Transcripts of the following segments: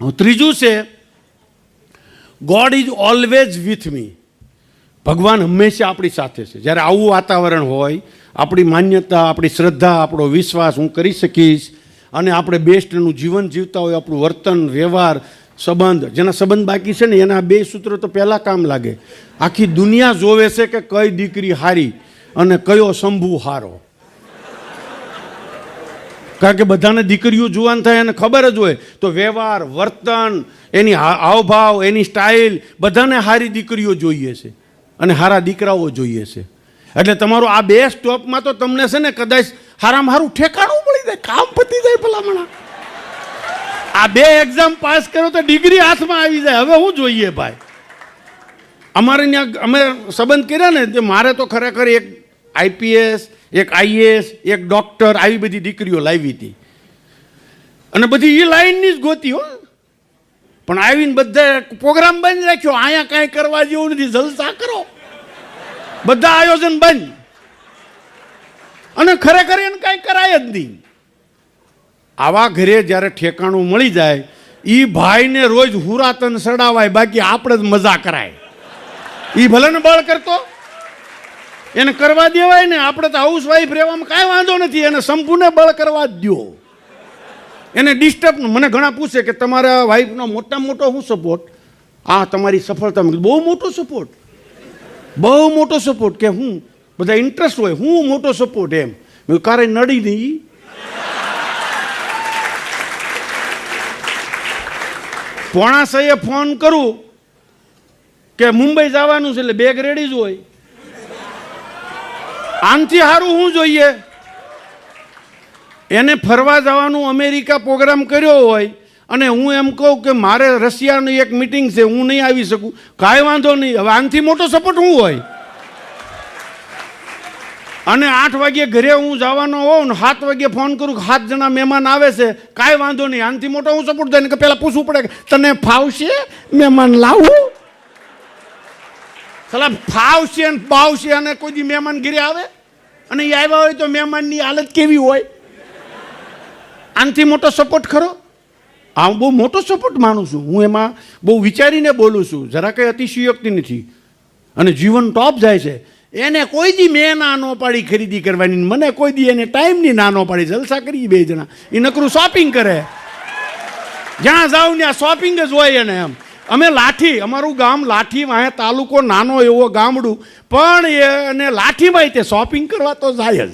ત્રીજું છે God is always with me ભગવાન હંમેશા આપણી સાથે છે. જ્યારે આવું વાતાવરણ હોય, આપણી માન્યતા, આપણી શ્રદ્ધા, આપણો વિશ્વાસ હું કરી શકીશ અને આપણે બેસ્ટનું જીવન જીવતા હોય, આપણું વર્તન, વ્યવહાર, સંબંધ, જેના સંબંધ બાકી છે ને, એના બે સૂત્રો તો પહેલાં કામ લાગે. આખી દુનિયા જોવે છે કે કઈ દીકરી હારી અને કયો શંભુ હારો. કારણ કે બધાને દીકરીઓ જુવાન થાય અને ખબર જ હોય, તો વ્યવહાર, વર્તન, એની હાવભાવ, એની સ્ટાઇલ બધાને સારી દીકરીઓ જોઈએ છે અને સારા દીકરાઓ જોઈએ છે. એટલે તમારું આ બે સ્ટોપમાં તો તમને છે ને કદાચ હારામાં સારું ઠેકાણું મળી જાય, કામ પતી જાય ભલામણા. આ બે એક્ઝામ પાસ કરો તો ડિગ્રી હાથમાં આવી જાય, હવે શું જોઈએ ભાઈ? અમારે ત્યાં અમે સંબંધ કર્યા ને મારે તો ખરેખર એક આઈપીએસ એક આઈએએસ, એક ડોક્ટર, આવી બધી દીકરીઓ લાવી હતી. અને બધી એ લાઈનની જ ગોતી હો. પણ આવીને બધા પ્રોગ્રામ બંધ રાખ્યો. અહીંયા કાંઈ કરવા જેવું નથી. જલસા કરો. બધા આયોજન બંધ. અને ખરેખર એને કાંઈ કરાય જ નહીં. આવા ઘરે જ્યારે ઠેકાણું મળી જાય એ ભાઈને રોજ હુરાતન સડાવાય. બાકી આપણે જ મજા કરાય. એ ભલે ને બળ કરતો. એને કરવા દેવાય ને, આપણે તો હાઉસ વાઈફ રહેવામાં કાંઈ વાંધો નથી, એને સંપૂર્ણ બળ કરવા દો એને ડિસ્ટર્બ મને ઘણા પૂછે કે તમારા વાઈફનો મોટામાં મોટો શું સપોર્ટ આ તમારી સફળતા બહુ મોટો સપોર્ટ બહુ મોટો સપોર્ટ કે હું, બધા ઇન્ટરેસ્ટ હોય, હું મોટો સપોર્ટ એમ. મેં કારે નડી નહીં. પોણાસઈએ ફોન કરું કે મુંબઈ જવાનું છે એટલે બેગ રેડી જ હોય. આનથી સારું શું જોઈએ? એને ફરવા જવાનું અમેરિકા પ્રોગ્રામ કર્યો હોય અને હું એમ કહું કે મારે રશિયાની એક મિટિંગ છે, હું નહીં આવી શકું. કાંઈ વાંધો નહીં. હવે આનથી મોટો સપોર્ટ શું હોય? અને આઠ વાગ્યે ઘરે હું જવાનો હોઉં ને સાત વાગ્યે ફોન કરું કે સાત જણા મહેમાન આવે છે. કાંઈ વાંધો નહીં. આનથી મોટો હું સપોર્ટ થાય. કે પહેલાં પૂછવું પડે તને ફાવશે મહેમાન લાવું સલા, ફાવશે ને બાવશે અને કોઈ દી મહેમાન ઘરે આવે? અને એ આવ્યા હોય તો મહેમાનની હાલત કેવી હોય? આનથી મોટો સપોર્ટ ખરો? હું બહુ મોટો સપોર્ટ માનું છું. હું એમાં બહુ વિચારીને બોલું છું. જરા કંઈ અતિશયોક્તિ નથી. અને જીવન ટોપ જાય છે. એને કોઈ દી મેં ના ન પાડી ખરીદી કરવાની મને કોઈ દી એને ટાઈમની નાનો પાડી જલસા કરી બે જણા. એ નકરું શોપિંગ કરે. જ્યાં જાવ ત્યાં શોપિંગ જ હોય એને એમ. અમે લાઠી, અમારું ગામ લાઠી વાંહે, તાલુકો નાનો એવો ગામડું. પણ એ અને લાઠીમાં તે શોપિંગ કરવા તો જાય જ.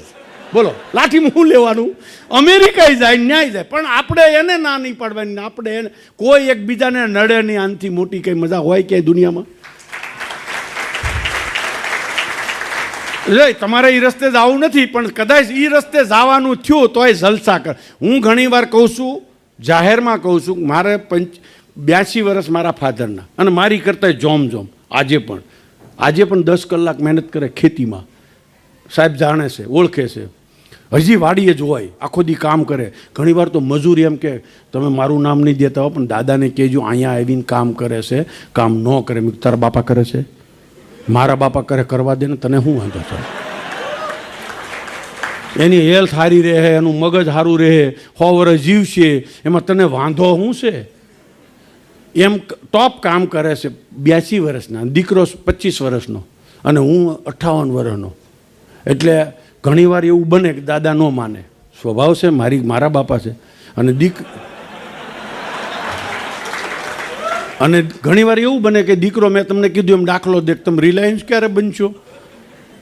બોલો, લાઠીમાં શું લેવાનું? અમેરિકા જાય, ન્યાય જાય. પણ આપણે એને ના નહીં પાડવાની આપણે એને, કોઈ એકબીજાને નડે નહીં, આનથી મોટી કંઈ મજા હોય ક્યાંય દુનિયામાં? લે, તમારે એ રસ્તે જવું નથી, પણ કદાચ એ રસ્તે જવાનું થયું તોય જલસા કર. હું ઘણીવાર કહું છું, જાહેરમાં કહું છું, મારે પંચ બ્યાસી વર્ષ મારા ફાધરના. અને મારી કરતાં જોમ જોમ આજે પણ. આજે પણ દસ કલાક મહેનત કરે ખેતીમાં. સાહેબ જાણે છે, ઓળખે છે. હજી વાડીએ જ હોય આખો દી કામ કરે. ઘણીવાર તો મજૂરી એમ કે, તમે મારું નામ નહીં દેતા હો, પણ દાદાને કહેજો, અહીંયા આવીને કામ કરે છે. કામ ન કરે. મેં તારા બાપા કરે છે? મારા બાપા કરે, કરવા દે ને તને શું વાંધો છે? એની હેલ્થ સારી રહે, એનું મગજ સારું રહે. સો વર્ષ જીવશે. એમાં તને વાંધો શું છે? એમ ટોપ કામ કરે છે બ્યાસી વર્ષના, દીકરો પચીસ વર્ષનો અને હું અઠ્ઠાવન વર્ષનો. એટલે ઘણીવાર એવું બને કે દાદા ન માને. સ્વભાવ છે, મારી, મારા બાપા છે. અને દીક અને ઘણીવાર એવું બને કે દીકરો, મેં તમને કીધું એમ, દાખલો દેખ, તમે રિલાયન્સ ક્યારે બનશો?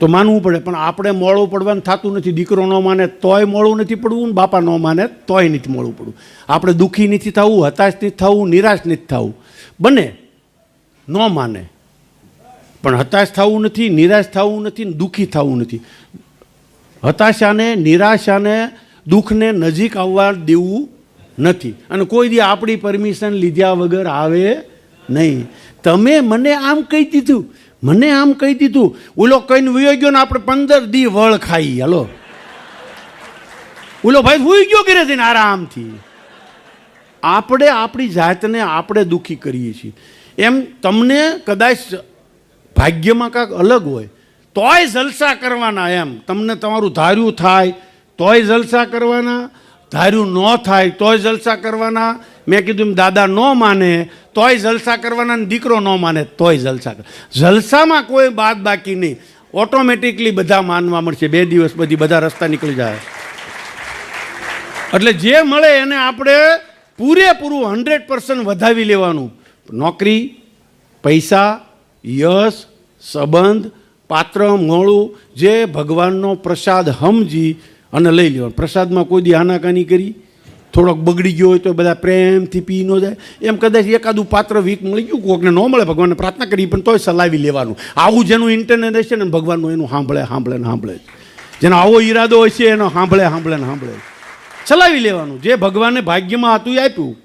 તો માનવું પડે, પણ આપણે મોડું પડવાનું થતું નથી. દીકરો ન માને તોય મોડું નથી પડવું ને બાપા ન માને તોય નથી મોડું પડવું. આપણે દુઃખી નથી થવું, હતાશ નથી થવું, નિરાશ નથી થવું. બને, ન માને. પણ હતાશ થવું નથી, નિરાશ થવું નથી ને દુઃખી થવું નથી. હતાશાને, નિરાશાને, દુઃખને નજીક આવવા દેવું નથી. અને કોઈ દી આપણી પરમિશન લીધા વગર આવે નહીં. તમે મને આમ કહી દીધું મને આમ કહી દીધું ઓલો કહીને વયો ગયો ને આપણે પંદર દી વળ ખાઈ. હલો. ઓલો ભાઈ સુઈ ગયો ઘરે જઈને આરામથી. આપણે આપણી જાતને આપણે દુઃખી કરીએ છીએ. એમ તમને કદાચ ભાગ્યમાં કાંક અલગ હોય, તોય જલસા કરવાના એમ. તમને તમારું ધાર્યું થાય, તોય જલસા કરવાના ધાર્યું ન થાય તોય જલસા કરવાના. મેં કીધું એમ, દાદા ન માને તોય જલસા કરવાના દીકરો ન માને તોય જલસા કર જલસામાં કોઈ બાદ બાકી નહીં. ઓટોમેટિકલી બધા માનવા મળશે. બે દિવસ પછી બધા રસ્તા નીકળી જાય. એટલે જે મળે એને આપણે પૂરેપૂરું હંડ્રેડ પર્સન્ટ વધાવી લેવાનું. નોકરી, પૈસા, યશ, સંબંધ, પાત્ર મોળું જે ભગવાનનો પ્રસાદ સમજી અને લઈ લેવાનું. પ્રસાદમાં કોઈ દી હાનાકાની કરી, થોડોક બગડી ગયો હોય તો બધા પ્રેમથી પી ન જાય. એમ કદાચ એકાદું પાત્ર વીક મળી ગયું, કોકને ન મળે, ભગવાનને પ્રાર્થના કરી, પણ તોય સલાવી લેવાનું. આવું જેનું ઇન્ટરનેટ હશે ને, ભગવાનનું એનું સાંભળે સાંભળે ને, સાંભળે. જેનો આવો ઈરાદો છે એનો સાંભળે સાંભળે ને, સાંભળે. ચલાવી લેવાનું. જે ભગવાને ભાગ્યમાં હતું એ આપ્યું,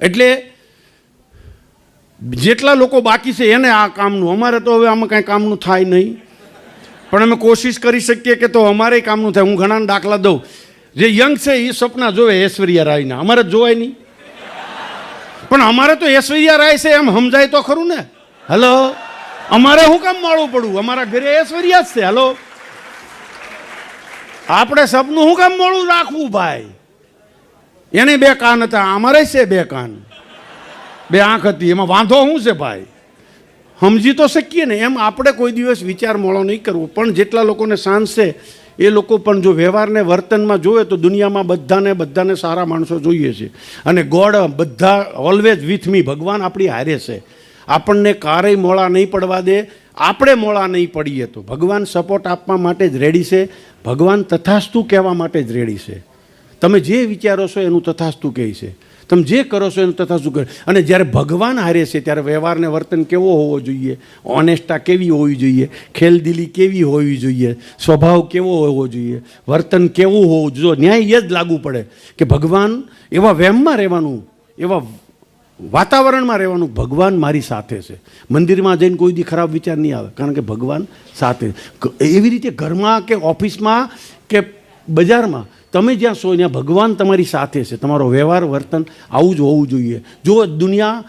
એટલે જેટલા લોકો બાકી છે, એને આ કામનું. અમારે તો હવે આમાં કાંઈ કામનું થાય નહીં. પણ અમે કોશિશ કરી શકીએ કે તો અમારે કામનું થાય. હું ઘણા દાખલા દઉં. જે યંગ છે એ સપના જોવે ઐશ્વર્યા રાયના. અમારે જોવાય નહીં. પણ અમારે તો ઐશ્વર્યા રાય છે, એમ સમજાય તો ખરું ને? હલો? અમારે શું કામ માળવું પડવું? અમારા ઘરે ઐશ્વર્યા જ છે. હલો? આપણે સપનું શું કામ મોડું રાખવું ભાઈ? એને બે કાન હતા. અમારે છે બે કાન. બે આંખ હતી. એમાં વાંધો શું છે ભાઈ? સમજી તો શકીએ ને, એમ આપણે કોઈ દિવસ વિચાર મોળો નહીં કરવો. પણ જેટલા લોકોને સાંજશે એ લોકો પણ જો વ્યવહારને વર્તનમાં જોવે તો દુનિયામાં બધાને બધાને સારા માણસો જોઈએ છે. અને ગોડ બધા ઓલવેઝ વિથ મી ભગવાન આપણી હારે છે. આપણને કારેય મોળા નહીં પડવા દે. આપણે મોળા નહીં પડીએ તો ભગવાન સપોર્ટ આપવા માટે જ રેડી છે. ભગવાન તથાસ્તુ કહેવા માટે જ રેડી છે. તમે જે વિચારો છો એનું તથાસ્તુ કહે છે. તમે જે કરો છો એનું શું કરે. અને જ્યારે ભગવાન હારે છે, ત્યારે વ્યવહારને વર્તન કેવો હોવો જોઈએ? ઓનેસ્ટા કેવી હોવી જોઈએ? ખેલદિલી કેવી હોવી જોઈએ? સ્વભાવ કેવો હોવો જોઈએ? વર્તન કેવું હોવું જો ન્યાય એ જ લાગુ પડે કે ભગવાન એવા વહેમમાં રહેવાનું, એવા વાતાવરણમાં રહેવાનું ભગવાન મારી સાથે છે. મંદિરમાં જઈને કોઈ દી ખરાબ વિચાર નહીં આવે. કારણ કે ભગવાન સાથે એવી રીતે ઘરમાં કે ઓફિસમાં કે બજારમાં તમે જ્યાં છો ત્યાં ભગવાન તમારી સાથે છે. તમારો વ્યવહાર, વર્તન આવું જ હોવું જોઈએ. જો દુનિયા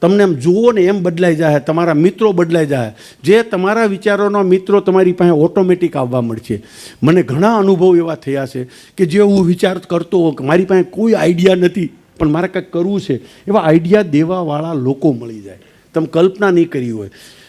તમને એમ જુઓ ને એમ બદલાઈ જાય તમારા મિત્રો બદલાઈ જાય જે તમારા વિચારોનો મિત્રો તમારી પાસે ઓટોમેટિક આવવા મળશે. મને ઘણા અનુભવ એવા થયા છે કે જે હું વિચાર કરતો હોઉં મારી પાસે કોઈ આઈડિયા નથી, પણ મારે કંઈક કરવું છે. એવા આઈડિયા દેવાવાળા લોકો મળી જાય. તમે કલ્પના નહીં કરી હોય.